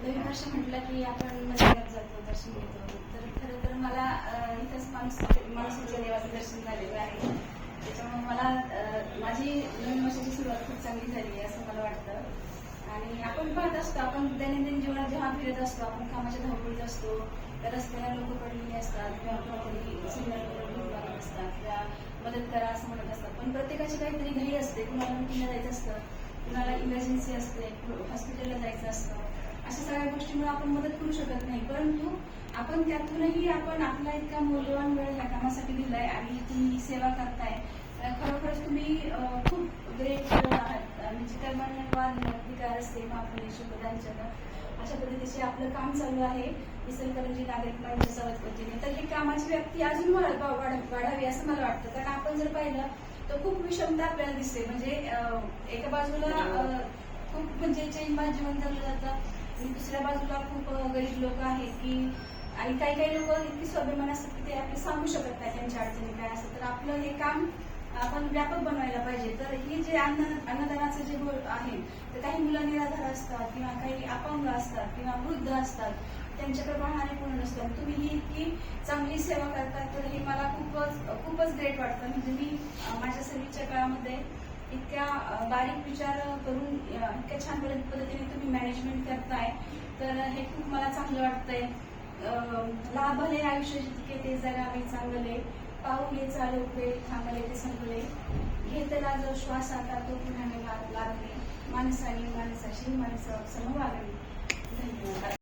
नवीन वर्ष म्हटलं की आपण मंदिरात जातो दर्शन घेतो. तर खरं तर मला इथंच माणूस माणसाच्या देवाचं दर्शन झालेलं आहे. त्याच्यामुळे मला माझी नवीन वर्षाची सुरुवात खूप चांगली झाली आहे असं मला वाटतं. आणि आपण पाहत असतो आपण दैनंदिन जीवनात जेव्हा फिरत असतो आपण कामाच्या धावपळीत असतो तर रस्त्याला लोक पडलेली असतात किंवा कोणतरी सिग्नलवर भीक असतात किंवा मदत करा असं म्हणत असतात. पण प्रत्येकाची काहीतरी घरी असते कुणाला मिटिंगला जायचं असतं कुणाला इमर्जन्सी असते हॉस्पिटलला जायचं असतं. सगळ्या गोष्टीमुळे आपण मदत करू शकत नाही. परंतु आपण त्यातूनही आपण आपला इतका मौल्यवान वेळ या कामासाठी दिलाय आणि तुम्ही सेवा करताय. खरोखरच तुम्ही खूप ग्रेट आहात. म्हणजे कर्मण्यवाद विकार असते महापुणे शुभदांचन अशा पद्धतीचे आपलं काम चालू आहे. इचलकरंजी नागरिक मंडळ सवत वतीने तर ही कामाची व्याप्ती अजून वाढावी असं मला वाटतं. कारण आपण जर पाहिलं तर खूप विषमता आपल्याला दिसते. म्हणजे एका बाजूला खूप म्हणजे चैन जीवन जगलं जातं. आणि दुसऱ्या बाजूला खूप गरीब लोक आहेत की आणि काही काही लोक इतकी स्वाभिमान असतात की ते आपले सांगू शकत नाही त्यांच्या अडचणी काय असतात. तर आपलं हे काम आपण व्यापक बनवायला पाहिजे. तर ही जे अन्न अन्नदानाचं जे आहे तर काही मुलं निराधार असतात किंवा काही अपंग असतात किंवा वृद्ध असतात त्यांच्याकडे पाहणारे कोण नसतात तुम्ही ही इतकी चांगली सेवा करतात तर हे मला खूपच खूपच ग्रेट वाटतं. म्हणजे मी माझ्या सर्व्हिसच्या काळामध्ये इतक्या बारीक विचार करून इतक्या छान पद्धतीने तुम्ही मॅनेजमेंट करताय. तर हे खूप मला चांगलं वाटतंय. लाभले आयुष्य जितके ते जगावे चांगले. पाऊले चालवले थांबले ते संपले. घेतला जो श्वास आता तो पुन्हा लागले माणसाने माणसाशी माणसं समवागणे धन्यवाद.